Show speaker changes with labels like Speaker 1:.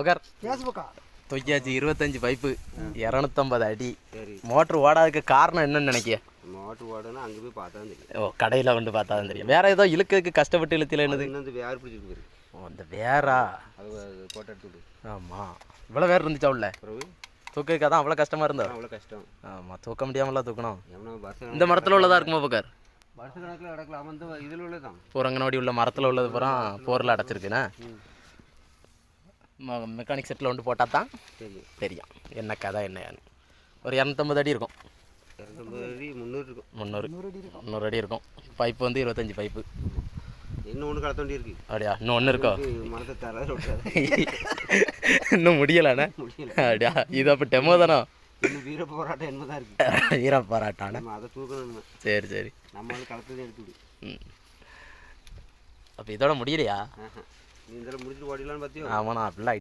Speaker 1: உக்கார்.
Speaker 2: ஃபேஸ்புக்கா
Speaker 1: தூக்கியாச்சு இருபத்தஞ்சு பைப்பு இரநூத்தம்பது அடி. மோட்ரு ஓடாததுக்கு காரணம் என்னன்னு நினைக்கிய?
Speaker 3: மோட்ரு ஓடனா அங்கே போய் பார்த்தா தான் தெரியும்.
Speaker 1: ஓ கடையில் வந்து பார்த்தா தான் தெரியும். வேற ஏதோ இழுக்கிறதுக்கு கஷ்டப்பட்டு இழுத்துல என்னது?
Speaker 3: வந்து வேறு பிடிச்சிட்டு போயிருக்கு
Speaker 1: ஓ அந்த வேறா
Speaker 3: போட்டோ எடுத்து
Speaker 1: ஆமாம் இவ்வளோ வேறு இருந்துச்சா உள்ள? தூக்கிறதுக்கு அதான் அவ்வளோ கஷ்டமாக இருந்தா
Speaker 3: அவ்வளோ கஷ்டம்.
Speaker 1: ஆமாம் தூக்க முடியாமலாம் தூக்கணும். இந்த மரத்தில் உள்ளதா இருக்குமா பக்கார்
Speaker 3: வருஷ கணக்கில் கிடக்கலாம் அவன் வந்து இதில் உள்ளதான்
Speaker 1: பூரங்கனோடி உள்ள மரத்தில் உள்ளது பூரா போரில் அடைச்சிருக்குண்ணே மெக்கானிக் செட்டில் வந்து போட்டால் தான்
Speaker 3: சரி
Speaker 1: தெரியும். என்ன கதை என்னன்னு ஒரு இரநூத்தம்பது அடி இருக்கும்.
Speaker 3: இரநூத்தம்பது அடி முந்நூறு இருக்கும்.
Speaker 1: முந்நூறு. முந்நூறு அடி இருக்கும். பைப்பு வந்து இருபத்தஞ்சி பைப்பு.
Speaker 3: இன்னும் ஒன்று கலத்த வேண்டி இருக்கு.
Speaker 1: அப்படியா? இன்னும் ஒன்று இருக்கோ?
Speaker 3: இது மரத்தை தர
Speaker 1: இன்னும் முடியலண்ணே
Speaker 3: முடியல.
Speaker 1: அப்படியா? இது அப்போ டெமோ தானோ?
Speaker 3: இன்னும் வீர போராட்டம் என்ன தான் இருக்கு.
Speaker 1: வீர பாராட்டானே
Speaker 3: நம்ம அதை தூக்கணும்.
Speaker 1: சரி சரி.
Speaker 3: நம்ம வந்து களத்ததே எடுத்து விடு.
Speaker 1: ம். அப்போ இதோட முடியலையா.
Speaker 3: நீ இந்த முடிச்சுட்டு ஓடிடலான்னு பார்த்தியோ
Speaker 1: ஆமாண்ணா அப்படிலாம்